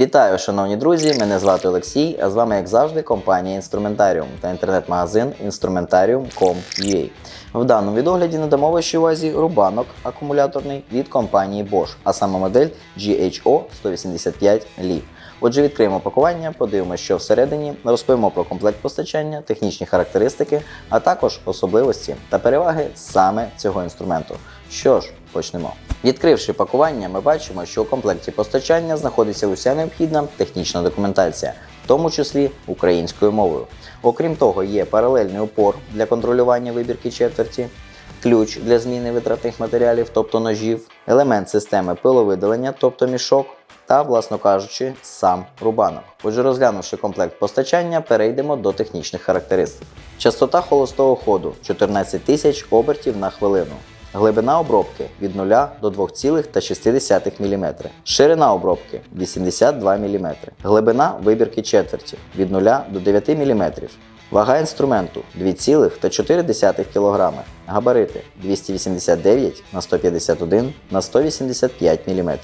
Вітаю, шановні друзі! Мене звати Олексій, а з вами, як завжди, компанія Інструментаріум та інтернет-магазин Instrumentarium.com.ua. В даному відогляді надамо вашій увазі рубанок акумуляторний від компанії Bosch, а саме модель GHO 185 Li. Отже, відкриємо пакування, подивимося, що всередині, розповімо про комплект постачання, технічні характеристики, а також особливості та переваги саме цього інструменту. Що ж, почнемо. Відкривши пакування, ми бачимо, що у комплекті постачання знаходиться уся необхідна технічна документація, тому числі українською мовою. Окрім того, є паралельний упор для контролювання вибірки четверті, ключ для зміни витратних матеріалів, тобто ножів, елемент системи пиловидалення, тобто мішок, та, власно кажучи, сам рубанок. Отже, розглянувши комплект постачання, перейдемо до технічних характеристик. Частота холостого ходу 14 тисяч обертів на хвилину. Глибина обробки від 0 до 2,6 мм. Ширина обробки 82 мм. Глибина вибірки четверті від 0 до 9 мм. Вага інструменту 2,4 кг. Габарити 289 на 151 на 185 мм.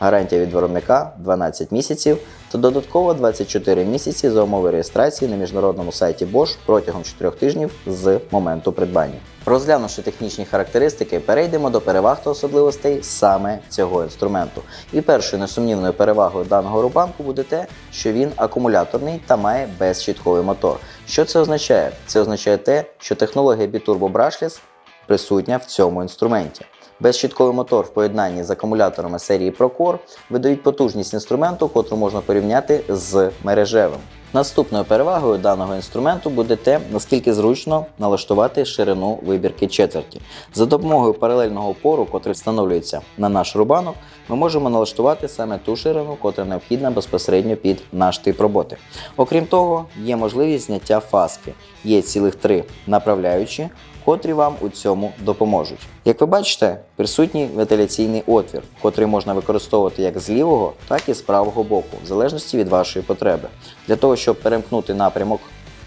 Гарантія від виробника 12 місяців та додатково 24 місяці за умови реєстрації на міжнародному сайті Bosch протягом 4 тижнів з моменту придбання. Розглянувши технічні характеристики, перейдемо до переваг та особливостей саме цього інструменту. І першою несумнівною перевагою даного рубанку буде те, що він акумуляторний та має безщітковий мотор. Що це означає? Це означає те, що технологія Biturbo Brushless присутня в цьому інструменті. Безщітковий мотор в поєднанні з акумуляторами серії Procore видають потужність інструменту, котру можна порівняти з мережевим. Наступною перевагою даного інструменту буде те, наскільки зручно налаштувати ширину вибірки четверті. За допомогою паралельного опору, котрий встановлюється на наш рубанок, ми можемо налаштувати саме ту ширину, котра необхідна безпосередньо під наш тип роботи. Окрім того, є можливість зняття фаски. Є цілих три направляючі, котрі вам у цьому допоможуть. Як ви бачите, присутній вентиляційний отвір, котрий можна використовувати як з лівого, так і з правого боку, в залежності від вашої потреби. Для того, щоб перемкнути напрямок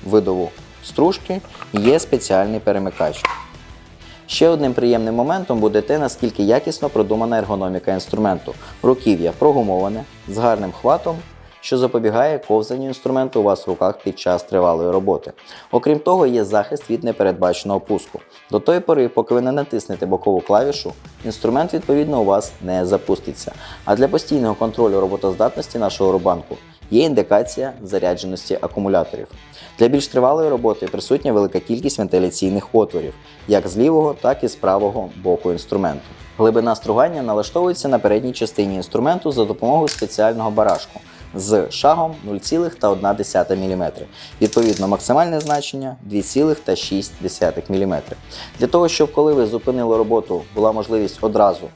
видову стружки, є спеціальний перемикач. Ще одним приємним моментом буде те, наскільки якісно продумана ергономіка інструменту. Руків'я прогумоване, з гарним хватом, що запобігає ковзанню інструменту у вас в руках під час тривалої роботи. Окрім того, є захист від непередбаченого пуску. До тої пори, поки ви не натиснете бокову клавішу, інструмент відповідно у вас не запуститься. А для постійного контролю роботоздатності нашого рубанку є індикація зарядженості акумуляторів. Для більш тривалої роботи присутня велика кількість вентиляційних отворів, як з лівого, так і з правого боку інструменту. Глибина стругання налаштовується на передній частині інструменту за допомогою спеціального барашку з шагом 0,1 мм. Відповідно, максимальне значення 2,6 мм. Для того, щоб коли ви зупинили роботу, була можливість одразу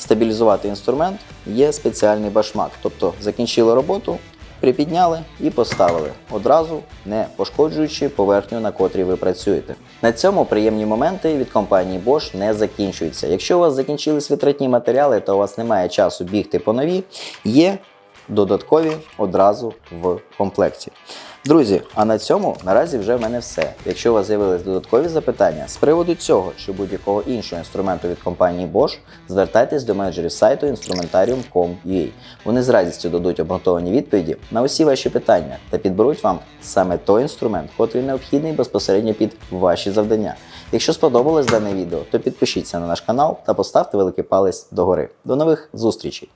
стабілізувати інструмент, є спеціальний башмак. Тобто закінчили роботу, припідняли і поставили, одразу не пошкоджуючи поверхню, на котрій ви працюєте. На цьому приємні моменти від компанії Bosch не закінчуються. Якщо у вас закінчились витратні матеріали, та у вас немає часу бігти по нові, є додаткові одразу в комплекті. Друзі, а на цьому наразі вже в мене все. Якщо у вас з'явились додаткові запитання з приводу цього чи будь-якого іншого інструменту від компанії Bosch, звертайтесь до менеджерів сайту instrumentarium.com.ua. Вони з радістю дадуть обґрунтовані відповіді на усі ваші питання та підберуть вам саме той інструмент, котрий необхідний безпосередньо під ваші завдання. Якщо сподобалось дане відео, то підпишіться на наш канал та поставте великий палець догори. До нових зустрічей!